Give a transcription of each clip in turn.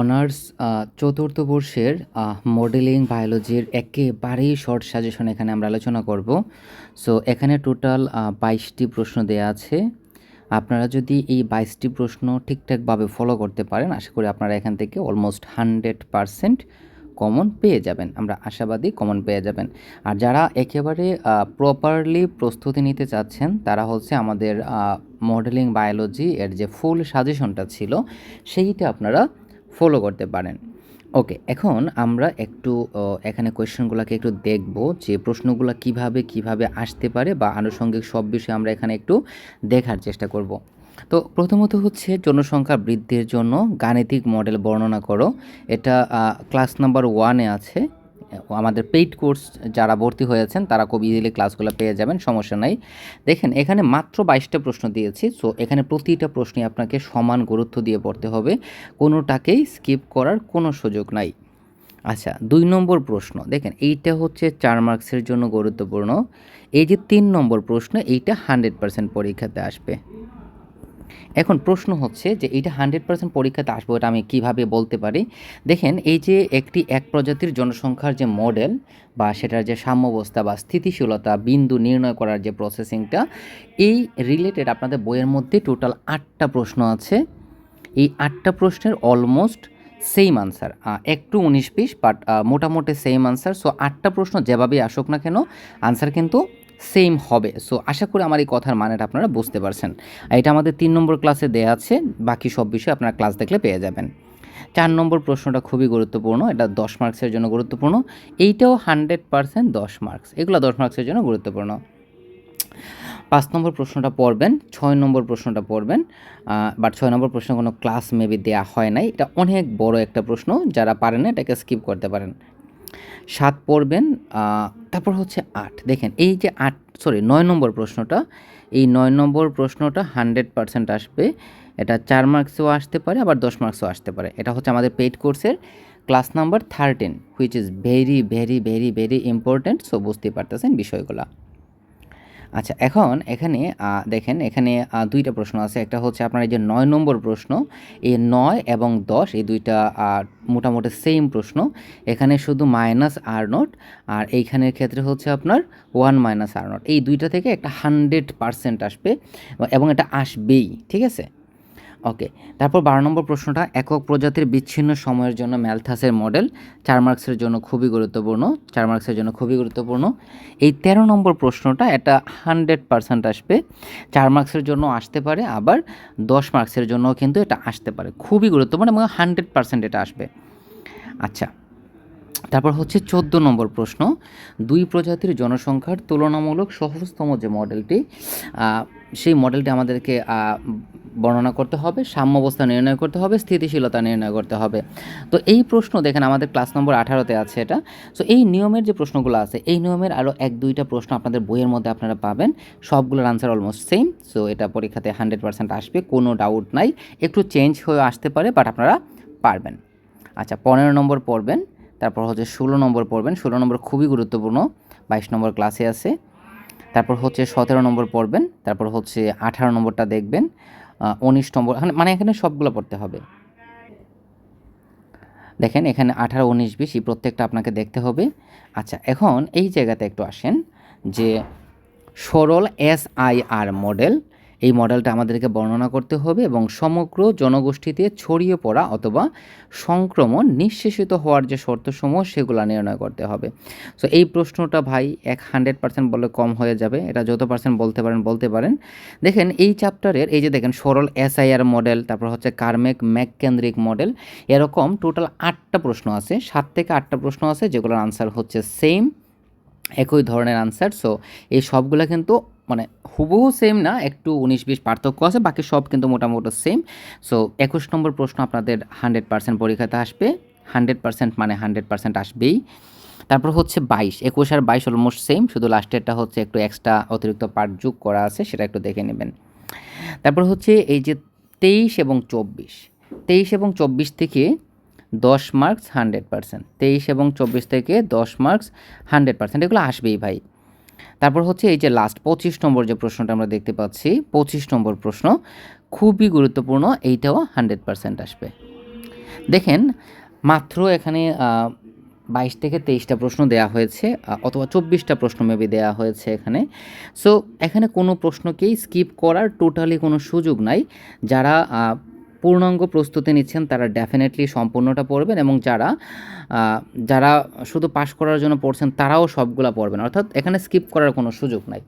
Honours চতুর্থ বর্ষের modelling বায়োলজির একেবারেই শর্ট সাজেশন এখানে আমরা আলোচনা করব। সো এখানে টোটাল বাইশটি প্রশ্ন দেওয়া আছে। আপনারা যদি এই বাইশটি প্রশ্ন ঠিকঠাকভাবে ফলো করতে পারেন, আশা করি আপনারা এখান থেকে অলমোস্ট হান্ড্রেড পারসেন্ট কমন পেয়ে যাবেন। আমরা আশাবাদী কমন পেয়ে যাবেন। আর যারা একেবারে প্রপারলি প্রস্তুতি নিতে চাচ্ছেন, তারা হচ্ছে আমাদের মডেলিং বায়োলজি এর যে ফুল সাজেশনটা ছিল, সেইটা আপনারা ফলো করতে পারেন। ওকে এখন আমরা একটু এখানে কোয়েশ্চেনগুলোকে একটু দেখব যে প্রশ্নগুলো কীভাবে কীভাবে আসতে পারে বা আনুষঙ্গিক সব বিষয়ে আমরা এখানে একটু দেখার চেষ্টা করব। তো প্রথমত হচ্ছে জনসংখ্যা বৃদ্ধির জন্য গাণিতিক মডেল বর্ণনা করো। এটা ক্লাস নাম্বার ওয়ানে আছে। আমাদের পেইড কোর্স যারা ভর্তি হয়েছেন তারা খুব ইজিলি ক্লাসগুলো পেয়ে যাবেন, সমস্যা নাই। দেখেন, এখানে মাত্র বাইশটা প্রশ্ন দিয়েছি সো এখানে প্রতিটা প্রশ্নে আপনাকে সমান গুরুত্ব দিয়ে পড়তে হবে। কোনোটাকেই স্কিপ করার কোনো সুযোগ নাই। আচ্ছা দুই নম্বর প্রশ্ন, দেখেন, এইটা হচ্ছে চার মার্কসের জন্য গুরুত্বপূর্ণ। এই যে তিন নম্বর প্রশ্ন, এইটা হান্ড্রেড পার্সেন্ট পরীক্ষাতে আসবে। এখন প্রশ্ন হচ্ছে যে এইটা হান্ড্রেড পার্সেন্ট পরীক্ষাতে আসব এটা আমি কীভাবে বলতে পারি? দেখেন, এই যে একটি এক প্রজাতির জনসংখ্যার যে মডেল বা সেটার যে সাম্যবস্থা বা স্থিতিশীলতা, বিন্দু নির্ণয় করার যে প্রসেসিংটা, এই রিলেটেড আপনাদের বইয়ের মধ্যে টোটাল আটটা প্রশ্ন আছে। এই আটটা প্রশ্নের অলমোস্ট সেম আনসার একটু উনিশ বিশ বাট মোটামুটি সেম আনসার সো আটটা প্রশ্ন যেভাবেই আসুক না কেন আনসার কিন্তু সেম হবে। সো আশা করি আমার এই কথার মানেটা আপনারা বুঝতে পারছেন। এটা আমাদের তিন নম্বর ক্লাসে দেওয়া আছে। বাকি সব বিষয় আপনারা ক্লাস দেখলে পেয়ে যাবেন। চার নম্বর প্রশ্নটা খুবই গুরুত্বপূর্ণ। এটা দশ মার্কসের জন্য গুরুত্বপূর্ণ। এইটাও হান্ড্রেড পারসেন্ট দশ মার্কস এগুলো দশ মার্কসের জন্য গুরুত্বপূর্ণ। পাঁচ নম্বর প্রশ্নটা পড়বেন। ছয় নম্বর প্রশ্নটা পড়বেন। বাট ছয় নম্বর প্রশ্ন কোনো ক্লাস মেবি দেওয়া হয় নাই। এটা অনেক বড় একটা প্রশ্ন। যারা পারেন এটাকে স্কিপ করতে পারেন। সাত পড়বেন তারপর হচ্ছে আট। দেখেন, এই যে আট সরি নয় নম্বর প্রশ্নটা, এই নয় নম্বর প্রশ্নটা হান্ড্রেড পারসেন্ট আসবে। এটা চার মার্কসেও আসতে পারে, আবার দশ মার্কসও আসতে পারে। এটা হচ্ছে আমাদের পেইড কোর্সের class number thirteen which is very very very very important so বুঝতে পারতেছেন বিষয়গুলো। আচ্ছা এখন এখানে দেখেন এখানে দুইটা প্রশ্ন আছে। একটা হচ্ছে আপনার এই যে নয় নম্বর প্রশ্ন এই নয় এবং দশ, এই দুইটা মোটামুটি সেম প্রশ্ন। এখানে শুধু মাইনাস আর নট আর এইখানের ক্ষেত্রে হচ্ছে আপনার ওয়ান মাইনাস আর নট এই দুইটা থেকে একটা হান্ড্রেড পারসেন্ট আসবে এবং এটা আসবেই, ঠিক আছে? ওকে তারপর বারো নম্বর প্রশ্নটা, একক প্রজাতির বিচ্ছিন্ন সময়ের জন্য ম্যালথাসের মডেল চার মার্কসের জন্য খুবই গুরুত্বপূর্ণ, চার মার্কসের জন্য খুবই গুরুত্বপূর্ণ। এই তেরো নম্বর প্রশ্নটা এটা হান্ড্রেড পার্সেন্ট আসবে, চার মার্কসের জন্য আসতে পারে, আবার দশ মার্কসের জন্য কিন্তু এটা আসতে পারে, খুবই গুরুত্বপূর্ণ এবং হান্ড্রেড পার্সেন্ট এটা আসবে। আচ্ছা তারপর হচ্ছে চোদ্দ নম্বর প্রশ্ন, দুই প্রজাতির জনসংখ্যার তুলনামূলক সহজতম যে মডেলটি সেই মডেলটি আমাদেরকে বর্ণনা করতে হবে, সাম্যাবস্থা নির্ণয় করতে হবে, স্থিতিশীলতা নির্ণয় করতে হবে। তো এই প্রশ্ন দেখেন আমাদের ক্লাস নম্বর আঠারোতে আছে এটা। সো এই নিয়মের যে প্রশ্নগুলো আছে, এই নিয়মের আরও এক দুইটা প্রশ্ন আপনাদের বইয়ের মধ্যে আপনারা পাবেন। সবগুলোর আনসার অলমোস্ট সেম সো এটা পরীক্ষাতে হান্ড্রেড পার্সেন্ট আসবে, কোনো ডাউট নাই। একটু চেঞ্জ হয়ে আসতে পারে বাট আপনারা পারবেন। আচ্ছা পনেরো নম্বর পড়বেন, তারপর হচ্ছে ষোলো নম্বর পড়বেন। ষোলো নম্বর খুবই গুরুত্বপূর্ণ, বাইশ নম্বর ক্লাসে আছে। তারপর হচ্ছে সতেরো নম্বর পড়বেন, তারপর হচ্ছে আঠারো নম্বরটা দেখবেন। উনিশ নম্বর মানে এখানে সবগুলো পড়তে হবে। দেখেন, এখানে আঠারো, উনিশ, বিশ, এই প্রত্যেকটা আপনাকে দেখতে হবে। আচ্ছা এখন এই জায়গাতে একটু আসেন যে সরল এস আই আর মডেল এই মডেলটা আমাদেরকে বর্ণনা করতে হবে এবং সমগ্র জনগোষ্ঠীতে ছড়িয়ে পড়া অথবা সংক্রমণ নিঃশেষিত হওয়ার যে শর্তসমূহ সেগুলো নির্ণয় করতে হবে। সো এই প্রশ্নটা ভাই এক হান্ড্রেড পার্সেন্ট বলে কম হয়ে যাবে। এটা যত পার্সেন্ট বলতে পারেন বলতে পারেন। দেখেন এই চ্যাপ্টারের এই যে দেখেন সরল এসআইআর মডেল তারপর হচ্ছে কার্মেক ম্যাক কেন্দ্রিক মডেল এরকম টোটাল আটটা প্রশ্ন আছে, সাত থেকে আটটা প্রশ্ন আছে যেগুলোর আনসার হচ্ছে সেম একই ধরনের আনসার সো এই সবগুলো কিন্তু মানে হুবহু সেম না, একটু উনিশ বিশ পার্থক্য আছে, বাকি সব কিন্তু মোটামুটি সেম সো একুশ নম্বর প্রশ্ন আপনাদের হান্ড্রেড পার্সেন্ট পরীক্ষাতে আসবে হান্ড্রেড পার্সেন্ট মানে হান্ড্রেড পার্সেন্ট আসবেই। তারপর হচ্ছে বাইশ, একুশ আর বাইশ অলমোস্ট সেম শুধু লাস্টেরটা হচ্ছে একটু এক্সট্রা অতিরিক্ত পার্ট যোগ করা আছে, সেটা একটু দেখে নেবেন। তারপর হচ্ছে এই যে তেইশ এবং চব্বিশ, তেইশ এবং চব্বিশ থেকে দশ মার্কস হান্ড্রেড পার্সেন্ট তেইশ এবং চব্বিশ থেকে দশ মার্কস হান্ড্রেড পার্সেন্ট এগুলো আসবেই ভাই। তারপর হচ্ছে এই যে লাস্ট পঁচিশ নম্বর যে প্রশ্নটা আমরা দেখতে পাচ্ছি, পঁচিশ নম্বর প্রশ্ন, খুবই গুরুত্বপূর্ণ, এইটাও হান্ড্রেড পার্সেন্ট আসবে। দেখেন, মাত্র এখানে বাইশ থেকে তেইশটা প্রশ্ন দেওয়া হয়েছে অথবা চব্বিশটা প্রশ্ন মেবি দেওয়া হয়েছে এখানে। সো এখানে কোনো প্রশ্নকেই স্কিপ করার টোটালি কোনো সুযোগ নাই। যারা পূর্ণাঙ্গ প্রস্তুতি নিচ্ছেন, তারা ডেফিনেটলি সম্পূর্ণটা পড়বেন এবং যারা যারা শুধু পাশ করার জন্য পড়ছেন, তারাও সবগুলা পড়বেন। অর্থাৎ এখানে স্কিপ করার কোনো সুযোগ নাই।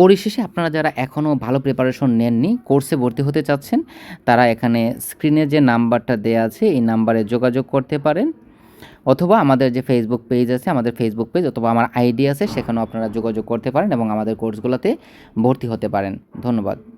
পরিশেষে আপনারা যারা এখনও ভালো প্রিপারেশন নেননি কোর্সে ভর্তি হতে চাচ্ছেন, তারা এখানে স্ক্রিনে যে নাম্বারটা দেওয়া আছে, এই নাম্বারে যোগাযোগ করতে পারেন। অথবা আমাদের যে ফেসবুক পেজ আছে, আমাদের ফেসবুক পেজ অথবা আমার আইডি আছে, সেখানেও আপনারা যোগাযোগ করতে পারেন এবং আমাদের কোর্সগুলোতে ভর্তি হতে পারেন। ধন্যবাদ।